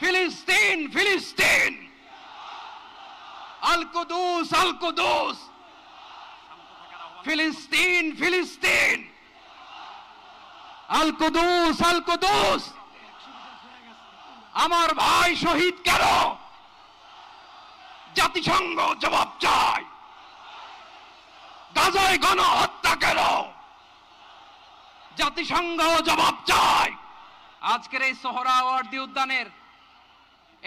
ফিলিস্তিন ফিলিস্তিন। আল কুদুস আল কুদুস। ফিলিস্তিন ফিলিস্তিন। আল কুদুস আল কুদুস। আমার ভাই শহীদ কেন? জাতিসংঘ জবাব চায়। গাজায় গণহত্যা কেন? জাতিসংঘ জবাব চায়। আজকের এই সোহরাওয়ার্দী উদ্যানের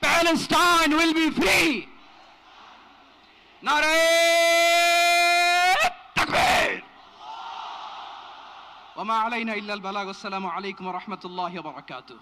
Palestine will be free. نعرة تكبير وما علينا إلا البلاغ والسلام عليكم ورحمة الله وبركاته